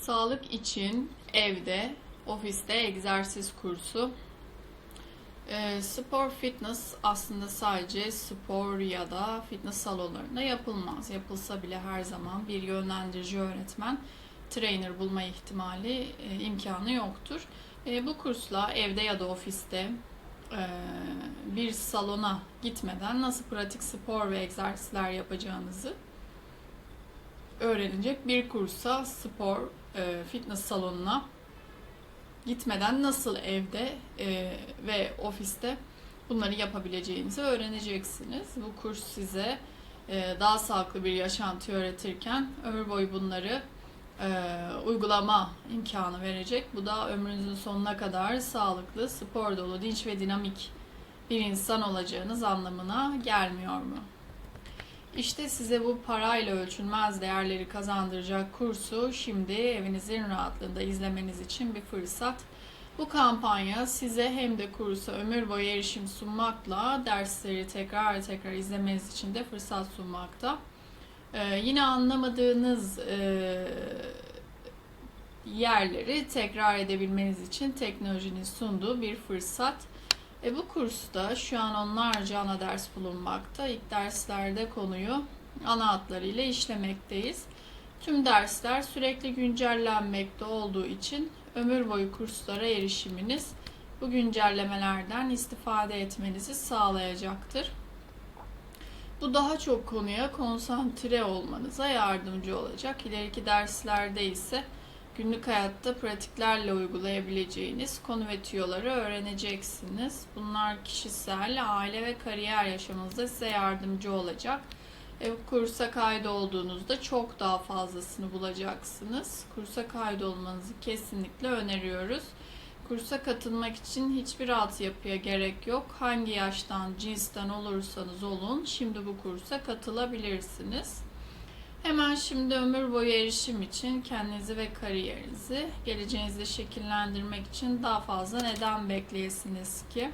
Sağlık için evde, ofiste egzersiz kursu. Ee, spor fitness aslında sadece spor ya da fitness salonlarında yapılmaz. Yapılsa bile her zaman bir yönlendirici öğretmen, trainer bulma ihtimali, e, imkanı yoktur. E, bu kursla evde ya da ofiste e, bir salona gitmeden nasıl pratik spor ve egzersizler yapacağınızı öğrenecek bir kursa spor e, fitness salonuna gitmeden nasıl evde e, ve ofiste bunları yapabileceğinizi öğreneceksiniz. Bu kurs size e, daha sağlıklı bir yaşantı öğretirken ömür boyu bunları e, uygulama imkanı verecek. Bu da ömrünüzün sonuna kadar sağlıklı, spor dolu, dinç ve dinamik bir insan olacağınız anlamına gelmiyor mu? İşte size bu parayla ölçülmez değerleri kazandıracak kursu şimdi evinizin rahatlığında izlemeniz için bir fırsat. Bu kampanya size hem de kursa ömür boyu erişim sunmakla dersleri tekrar tekrar izlemeniz için de fırsat sunmakta. Ee, yine anlamadığınız e, yerleri tekrar edebilmeniz için teknolojinin sunduğu bir fırsat. E, bu kursta şu an onlarca ana ders bulunmakta. İlk derslerde konuyu ana hatlarıyla işlemekteyiz. Tüm dersler sürekli güncellenmekte olduğu için ömür boyu kurslara erişiminiz bu güncellemelerden istifade etmenizi sağlayacaktır. Bu daha çok konuya konsantre olmanıza yardımcı olacak. İleriki derslerde ise günlük hayatta pratiklerle uygulayabileceğiniz konu ve tüyoları öğreneceksiniz. Bunlar kişisel, aile ve kariyer yaşamınızda size yardımcı olacak. E, kursa kaydolduğunuzda çok daha fazlasını bulacaksınız. Kursa kaydolmanızı kesinlikle öneriyoruz. Kursa katılmak için hiçbir altyapıya gerek yok. Hangi yaştan, cinsten olursanız olun şimdi bu kursa katılabilirsiniz. Hemen şimdi ömür boyu erişim için kendinizi ve kariyerinizi geleceğinizde şekillendirmek için daha fazla neden bekleyesiniz ki?